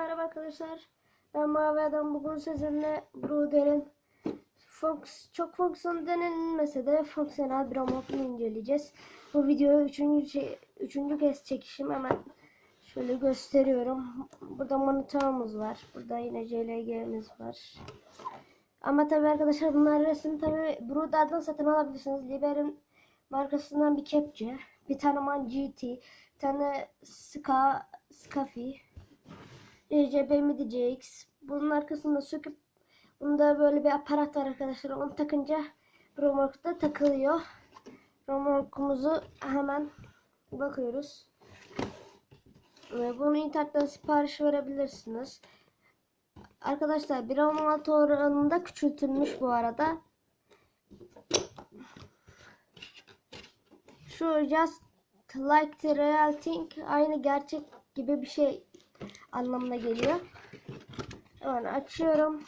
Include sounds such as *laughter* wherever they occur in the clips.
merhaba arkadaşlar. Ben Mavi Adam bugün sizinle Bruder'in Fox, çok fonksiyon denilmese de fonksiyonel bir robotunu inceleyeceğiz. Bu videoyu üçüncü, şey- üçüncü kez çekişim hemen şöyle gösteriyorum. Burada monitörümüz var. Burada yine CLG'miz var. Ama tabi arkadaşlar bunlar resim tabi Bruder'dan satın alabilirsiniz. Liber'in markasından bir kepçe, bir tane Man GT, bir tane Ska, Skafi, MIDI JX. Bunun arkasında söküp bunda böyle bir aparat var arkadaşlar. Onu takınca romorkta takılıyor. Romorkumuzu hemen bakıyoruz. Ve bunu internetten sipariş verebilirsiniz. Arkadaşlar 1.16 oranında küçültülmüş bu arada. Şu just like the real thing aynı gerçek gibi bir şey anlamına geliyor. Hemen açıyorum.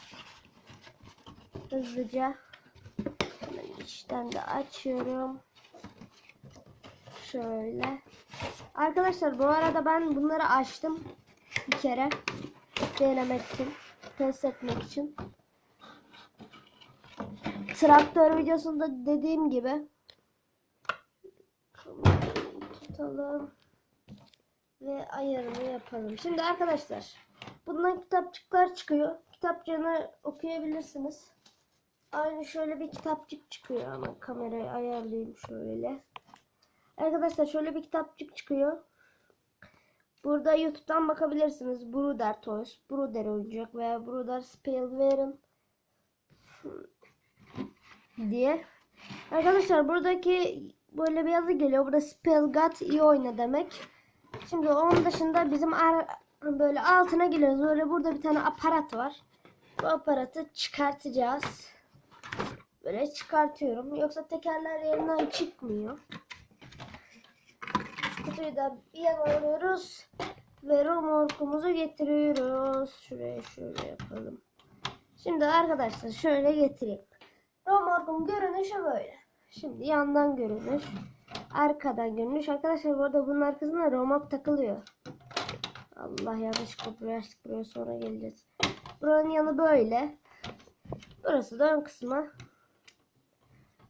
Hızlıca. Hemen içten de açıyorum. Şöyle. Arkadaşlar bu arada ben bunları açtım. Bir kere. Denemek için. Test etmek için. Traktör videosunda dediğim gibi tutalım ve ayarını yapalım. Şimdi arkadaşlar bundan kitapçıklar çıkıyor. Kitapçığını okuyabilirsiniz. Aynı şöyle bir kitapçık çıkıyor ama kamerayı ayarlayayım şöyle. Arkadaşlar şöyle bir kitapçık çıkıyor. Burada YouTube'dan bakabilirsiniz. Bruder Toys, Bruder oyuncak veya Bruder Spellware'ın diye. Arkadaşlar buradaki böyle bir yazı geliyor. Burada Spell God iyi oyna demek. Şimdi onun dışında bizim ar- böyle altına geliyoruz. Böyle burada bir tane aparat var. Bu aparatı çıkartacağız. Böyle çıkartıyorum. Yoksa tekerler yerinden çıkmıyor. Kutuyu da bir yana alıyoruz. Ve romorkumuzu getiriyoruz. Şuraya şöyle yapalım. Şimdi arkadaşlar şöyle getireyim. Romorkun görünüşü böyle. Şimdi yandan görünüş. Arkadan görünüş. Arkadaşlar bu arada bunun arkasında romork takılıyor. Allah yanlışlıkla buraya açtık. Buraya sonra geleceğiz. Buranın yanı böyle. Burası da ön kısmı.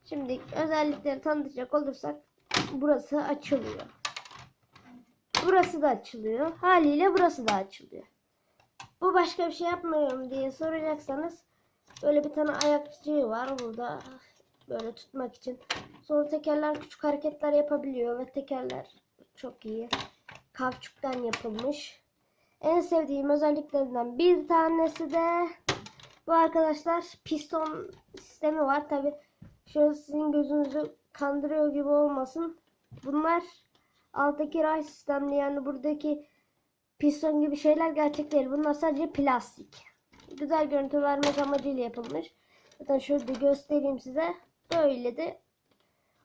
Şimdi özellikleri tanıtacak olursak burası açılıyor. Burası da açılıyor. Haliyle burası da açılıyor. Bu başka bir şey yapmıyorum diye soracaksanız böyle bir tane ayakçığı var burada böyle tutmak için. Sonra tekerler küçük hareketler yapabiliyor ve tekerler çok iyi. Kavçuktan yapılmış. En sevdiğim özelliklerinden bir tanesi de bu arkadaşlar piston sistemi var. Tabi şöyle sizin gözünüzü kandırıyor gibi olmasın. Bunlar alttaki ray sistemli yani buradaki piston gibi şeyler gerçek değil. Bunlar sadece plastik. Güzel görüntü vermek amacıyla yapılmış. Zaten şurada göstereyim size. Böyle de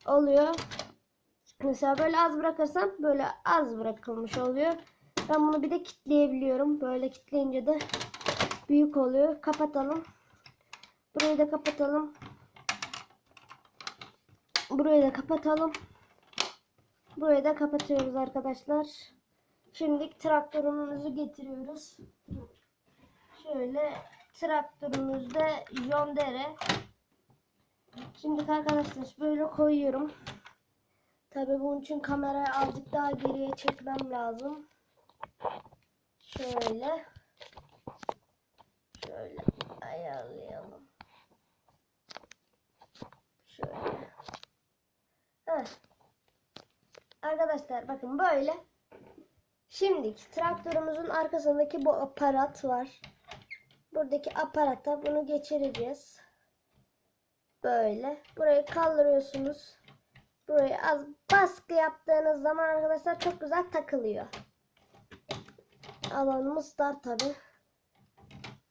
oluyor. Mesela böyle az bırakırsam böyle az bırakılmış oluyor. Ben bunu bir de kitleyebiliyorum. Böyle kitleyince de büyük oluyor. Kapatalım. Burayı da kapatalım. Burayı da kapatalım. Burayı da kapatıyoruz arkadaşlar. Şimdi traktörümüzü getiriyoruz. Şöyle traktörümüzde Yondere. Şimdi arkadaşlar böyle koyuyorum. Tabi bunun için kamerayı azıcık daha geriye çekmem lazım. Şöyle. Şöyle ayarlayalım. Şöyle. Heh. Arkadaşlar bakın böyle. Şimdi traktörümüzün arkasındaki bu aparat var. Buradaki aparata bunu geçireceğiz. Böyle. Burayı kaldırıyorsunuz. Burayı az baskı yaptığınız zaman arkadaşlar çok güzel takılıyor. Alanımız dar tabi.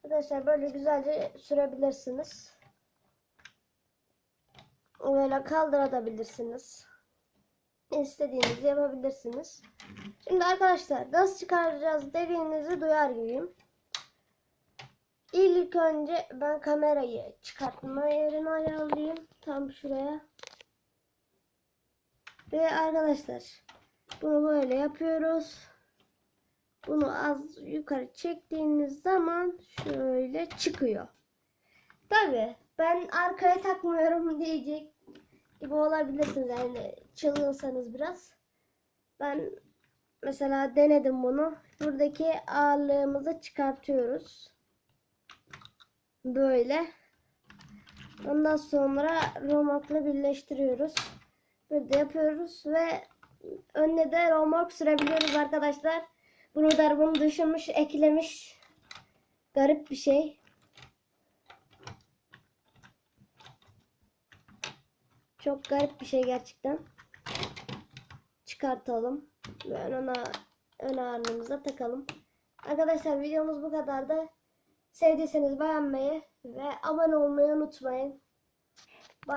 Arkadaşlar böyle güzelce sürebilirsiniz. Böyle kaldırabilirsiniz. İstediğinizi yapabilirsiniz. Şimdi arkadaşlar nasıl çıkaracağız dediğinizi duyar gibiyim. İlk önce ben kamerayı çıkartma yerini ayarlayayım. Tam şuraya. Ve arkadaşlar bunu böyle yapıyoruz. Bunu az yukarı çektiğiniz zaman şöyle çıkıyor. Tabi ben arkaya takmıyorum *laughs* diyecek gibi olabilirsiniz yani çılgınsanız biraz. Ben mesela denedim bunu. Buradaki ağırlığımızı çıkartıyoruz. Böyle. Ondan sonra romakla birleştiriyoruz. Böyle yapıyoruz ve önüne de romork sürebiliyoruz arkadaşlar. Da bunu düşünmüş, eklemiş. Garip bir şey. Çok garip bir şey gerçekten. Çıkartalım. Ve ön, ön ağırlığımıza takalım. Arkadaşlar videomuz bu kadardı. Sevdiyseniz beğenmeyi ve abone olmayı unutmayın.